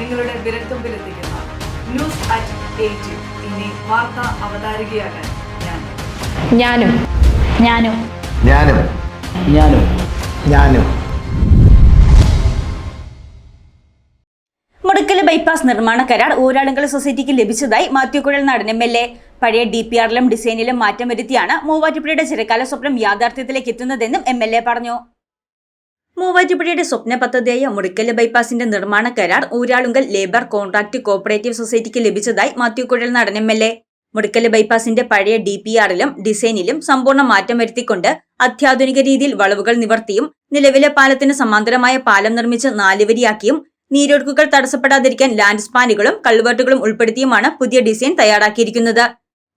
നിങ്ങളുടെ വിരൽത്തുമ്പിലെത്തിക്കുന്ന news at eight ഇനി വാർത്താ അവതാരികയാകാൻ ഞാൻ. ഞാനും. ഞാനും. ഞാനും. ഞാനും. ഞാനും. മുടക്കൽ ബൈപ്പാസ് നിർമ്മാണ കരാർ ഊരാളുങ്കൽ സൊസൈറ്റിക്ക് ലഭിച്ചതായി Mathew Kuzhalnadan M L A. പഴയ ഡി പി ആറിലും ഡിസൈനിലും മാറ്റം വരുത്തിയാണ് മൂവാറ്റുപുഴയുടെ ചിരക്കാല സ്വപ്നം യാഥാർത്ഥ്യത്തിലേക്ക് എത്തുന്നതെന്നും എം എൽ എ പറഞ്ഞു. മൂവാറ്റുപുഴയുടെ സ്വപ്ന പദ്ധതിയായ മുടിക്കൽ ബൈപ്പാസിന്റെ നിർമ്മാണ കരാർ ഊരാളുങ്കൽ ലേബർ കോൺട്രാക്ട് കോപ്പറേറ്റീവ് സൊസൈറ്റിക്ക് ലഭിച്ചതായി Mathew Kuzhalnadan M L A. Mudickal ബൈപ്പാസിന്റെ പഴയ ഡി പി ആറിലും ഡിസൈനിലും സമ്പൂർണ മാറ്റം വരുത്തിക്കൊണ്ട് അത്യാധുനിക രീതിയിൽ വളവുകൾ നിവർത്തിയും നിലവിലെ പാലത്തിന് സമാന്തരമായ പാലം നിർമ്മിച്ച് നാലുവരിയാക്കിയും നീരൊഴുക്കുകൾ തടസ്സപ്പെടാതിരിക്കാൻ ലാൻഡ് സ്പാനുകളും കൾവേർട്ടുകളും ഉൾപ്പെടുത്തിയുമാണ് പുതിയ ഡിസൈൻ തയ്യാറാക്കിയിരിക്കുന്നത്.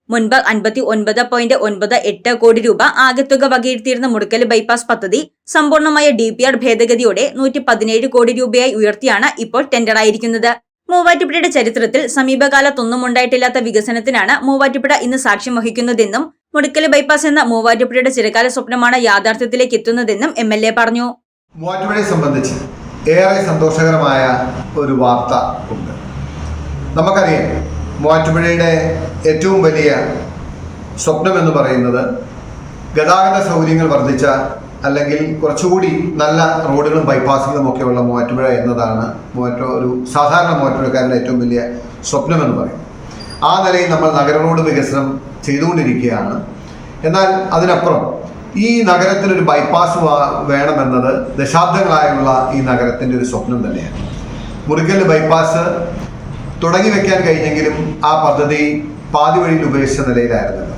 മുൻപ് അൻപത്തി ഒൻപത് പോയിന്റ് ഒൻപത് എട്ട് കോടി രൂപ ആകെത്തുക വകയിരുത്തിയിരുന്ന മുടക്കൽ ബൈപ്പാസ് പദ്ധതി സമ്പൂർണമായ ഡി പി ആർ ഭേദഗതിയോടെ നൂറ്റി പതിനേഴ് കോടി രൂപയായി ഉയർത്തിയാണ് ഇപ്പോൾ ടെൻഡറായിരിക്കുന്നത്. മൂവാറ്റുപുഴയുടെ ചരിത്രത്തിൽ സമീപകാലത്തൊന്നും ഉണ്ടായിട്ടില്ലാത്ത വികസനത്തിനാണ് മൂവാറ്റുപുഴ ഇന്ന് സാക്ഷ്യം വഹിക്കുന്നതെന്നും മുടക്കൽ ബൈപ്പാസ് എന്ന മൂവാറ്റുപുഴയുടെ ചിരകാല സ്വപ്നമാണ് യാഥാർത്ഥ്യത്തിലേക്ക് എത്തുന്നതെന്നും എം എൽ എ പറഞ്ഞു. മൂവാറ്റുപുഴയെ സംബന്ധിച്ച് ഏറെ സന്തോഷകരമായ ഒരു വാർത്ത ഉണ്ട്. നമുക്കറിയാം മൂവാറ്റുപുഴയുടെ ഏറ്റവും വലിയ സ്വപ്നമെന്ന് പറയുന്നത് ഗതാഗത സൗകര്യങ്ങൾ വർദ്ധിച്ച അല്ലെങ്കിൽ കുറച്ചുകൂടി നല്ല റോഡുകളും ബൈപ്പാസുകളും ഒക്കെ ഉള്ള മൂവാറ്റുപുഴ എന്നതാണ് മൂവാറ്റ ഒരു സാധാരണ മൂവാറ്റുപുഴക്കാരുടെ ഏറ്റവും വലിയ സ്വപ്നമെന്ന് പറയും. ആ നിലയിൽ നമ്മൾ നഗര റോഡ് വികസനം ചെയ്തുകൊണ്ടിരിക്കുകയാണ്. എന്നാൽ അതിനപ്പുറം ഈ നഗരത്തിനൊരു ബൈപ്പാസ് വേണമെന്നത് ദശാബ്ദങ്ങളായുള്ള ഈ നഗരത്തിന്റെ ഒരു സ്വപ്നം തന്നെയാണ്. മുറിക്കൽ ബൈപ്പാസ് തുടങ്ങി വെക്കാൻ കഴിഞ്ഞെങ്കിലും ആ പദ്ധതി പാതി വഴിയിൽ ഉപേക്ഷിച്ച നിലയിലായിരുന്നല്ലോ.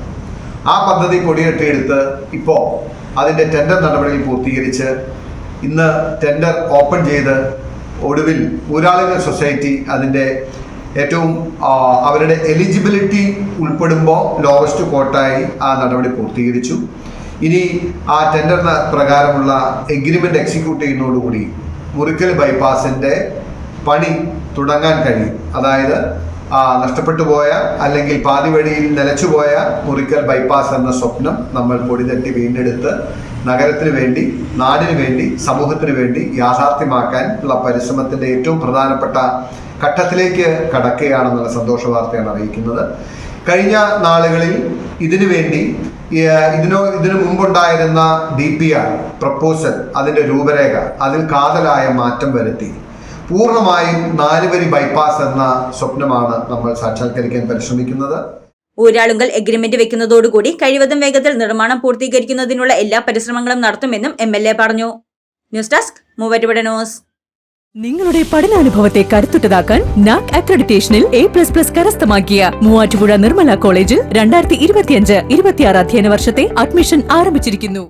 ആ പദ്ധതി കൊടിയെട്ടിയെടുത്ത് ഇപ്പോൾ അതിന്റെ ടെൻഡർ നടപടികൾ പൂർത്തീകരിച്ച് ഇന്ന് ടെൻഡർ ഓപ്പൺ ചെയ്ത് ഒടുവിൽ ഊരാളുകൾ സൊസൈറ്റി അതിന്റെ ഏറ്റവും അവരുടെ എലിജിബിലിറ്റി ഉൾപ്പെടുമ്പോൾ ലോവസ്റ്റ് കോട്ടായി ആ നടപടി പൂർത്തീകരിച്ചു. ഇനി ആ ടെൻഡർ പ്രകാരമുള്ള എഗ്രിമെന്റ് എക്സിക്യൂട്ട് ചെയ്യുന്നതോടുകൂടി മുറിക്കൽ ബൈപ്പാസിന്റെ പണി തുടങ്ങാൻ കഴിയും. അതായത് നഷ്ടപ്പെട്ടു പോയ അല്ലെങ്കിൽ പാതി വഴിയിൽ നിലച്ചുപോയ മുറിക്കൽ ബൈപ്പാസ് എന്ന സ്വപ്നം നമ്മൾ പൊടിതട്ടി വീണ്ടെടുത്ത് നഗരത്തിന് വേണ്ടി നാടിന് വേണ്ടി സമൂഹത്തിന് വേണ്ടി യാഥാർത്ഥ്യമാക്കാൻ ഉള്ള പരിശ്രമത്തിന്റെ ഏറ്റവും പ്രധാനപ്പെട്ട ഘട്ടത്തിലേക്ക് കടക്കുകയാണെന്നുള്ള സന്തോഷ വാർത്തയാണ് അറിയിക്കുന്നത്. കഴിഞ്ഞ നാളുകളിൽ ഇതിനു വേണ്ടി ഇതിനോ ഇതിനു മുമ്പുണ്ടായിരുന്ന ഡി പി ആർ പ്രപ്പോസൽ അതിന്റെ രൂപരേഖ അതിൽ കാതലായ മാറ്റം വരുത്തി. പൂർണമായും നാലുവരി ബൈപ്പാസ് എന്ന സ്വപ്നമാണ് നമ്മൾ സാക്ഷാത്കരിക്കാൻ പരിശ്രമിക്കുന്നത്. ഊരാളുങ്കൽ എഗ്രിമെന്റ് വെക്കുന്നതോടുകൂടി കഴിവതും വേഗത്തിൽ നിർമ്മാണം പൂർത്തീകരിക്കുന്നതിനുള്ള എല്ലാ പരിശ്രമങ്ങളും നടത്തുമെന്നും എം എൽ എ പറഞ്ഞു. ന്യൂസ് ഡെസ്ക് മൂവാറ്റുപുഴ ന്യൂസ് നിങ്ങളുടെ പഠനാനുഭവത്തെ കരുത്തുറ്റതാക്കാൻ നാക് അക്രഡിറ്റേഷനിൽ എ പ്ലസ് പ്ലസ് കരസ്ഥമാക്കിയ മൂവാറ്റുപുഴ നിർമ്മല കോളേജിൽ രണ്ടായിരത്തി ഇരുപത്തിയഞ്ച് ഇരുപത്തിയാറ് അധ്യയന വർഷത്തെ അഡ്മിഷൻ ആരംഭിച്ചിരിക്കുന്നു.